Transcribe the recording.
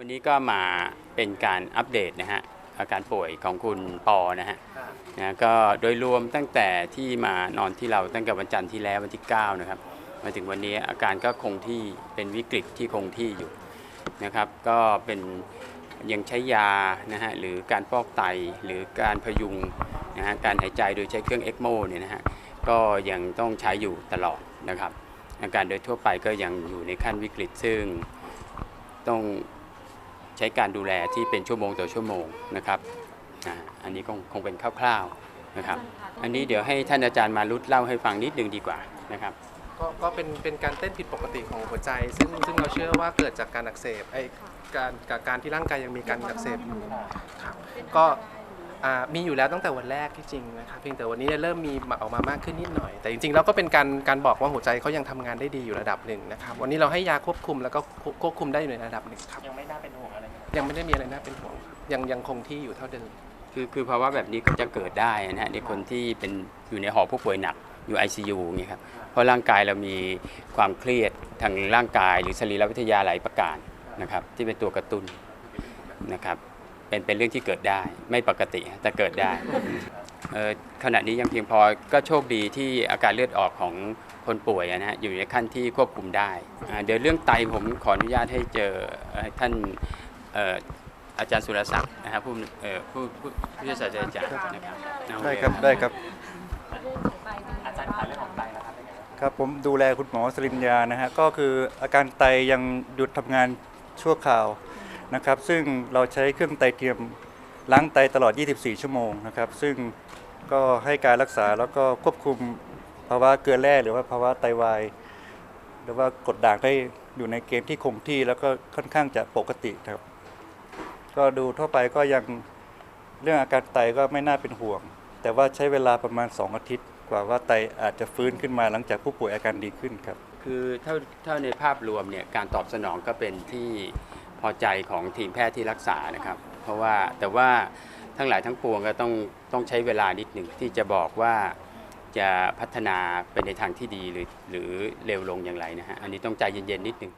วันนี้ก็มาเป็นการอัปเดตนะฮะอาการป่วยของคุณปอนะฮะนะก็โดยรวมตั้งแต่ที่มานอนที่เราตั้งแต่วันจันทร์ที่แล้ววันที่ 9 นะครับ มาถึงวันนี้อาการก็คงที่เป็นวิกฤตที่คงที่อยู่นะครับ ก็เป็นยังใช้ยานะฮะหรือการฟอกไตหรือการพยุงนะฮะการหายใจโดยใช้เครื่องเอ็กโมเนี่ยนะฮะก็ยังต้องใช้อยู่ตลอดนะครับ อาการโดยทั่วไปก็ยังอยู่ในขั้นวิกฤตซึ่งต้อง ใช้การดูแลที่เป็นชั่วโมงต่อชั่วโมงนะครับอ่าอันนี้คงคงเป็นคร่าวๆนะครับ อันนี้เดี๋ยวให้ท่านอาจารย์มารุดเล่าให้ฟังนิดนึงดีกว่านะครับก็ก็เป็นเป็นการเต้นผิดปกติของหัวใจ ซึ่งซึ่งเราเชื่อว่าเกิดจากการอักเสบไอการกับการที่ร่างกายยังมีการอักเสบอยู่ครับก็อ่า มีอยู่แล้วตั้งแต่วันแรกที่จริงนะครับเพียงแต่วันนี้เนี่ยเริ่มมีมาออกมามากขึ้นนิดหน่อย แต่จริงๆแล้วก็เป็นการการบอกว่าหัวใจเขายังทำงานได้ดีอยู่ระดับหนึ่งนะครับวันนี้เราให้ยาควบคุมแล้วก็ควควบคุมได้อยู่ในระดับหนึ่งครับยังไม่น่าเป็นห่วงอะไรครับยังไม่ได้มีอะไรน่าเป็นห่วงครับยังยังคงที่อยู่เท่าเดิมคือคือภาวะแบบนี้ก็จะเกิดได้นะฮะในคนที่เป็นอยู่ในหอผู้ป่วยหนักอยู่ ICU อย่างเงี้ยครับเพราะร่างกายเรามีความเครียดทางร่างกาย หรือสรีรวิทยาหลายประการนะครับที่เป็นตัวกระตุ้นนะครับ เป็นเป็นเรื่องที่เกิดได้ ไม่ปกติแต่เกิดได้เอ่อขณะนี้ยังเพียงพอก็โชคดีที่อาการเลือดออกของคนป่วยอะนะฮะอยู่ในขั้นที่ควบคุมได้อ่าเดี๋ยวเรื่องไตผมขออนุญาตให้เจอเอ่อท่านเอ่ออาจารย์สุรศักดิ์นะครับผู้เอ่อผู้ผู้ผู้ช่วยศาสตราจารย์นะครับเอาได้ครับได้ครับอาจารย์ขาเรื่องของไตนะครับเป็นไงบ้างครับผมดูแลคุณหมอสรินยานะฮะก็คืออาการไตยังหยุดทำงานชั่วคราว นะครับ ซึ่งเราใช้เครื่องไตเทียมล้างไตตลอด 24 ชั่วโมงนะครับ ซึ่งก็ให้การรักษาแล้วก็ควบคุมภาวะเกลือแร่หรือว่าภาวะไตวายหรือว่ากดด่างได้อยู่ในเกณฑ์ที่คงที่แล้วก็ค่อนข้างจะปกติครับ ก็ดูทั่วไปก็ยังเรื่องอาการไตก็ไม่น่าเป็นห่วง แต่ว่าใช้เวลาประมาณ 2 อาทิตย์ กว่าว่าไตอาจจะฟื้นขึ้นมาหลังจากผู้ป่วยอาการดีขึ้นครับ คือเท่าเท่าในภาพรวมเนี่ยการตอบสนองก็เป็นที่ พอใจของทีมแพทย์ที่รักษานะครับ เพราะว่าแต่ว่าทั้งหลายทั้งปวงก็ต้องต้องใช้เวลานิดหนึ่งที่จะบอกว่าจะพัฒนาไปในทางที่ดีหรือหรือเร็วลงอย่างไรนะฮะอันนี้ต้องใจเย็นๆนิดหนึ่ง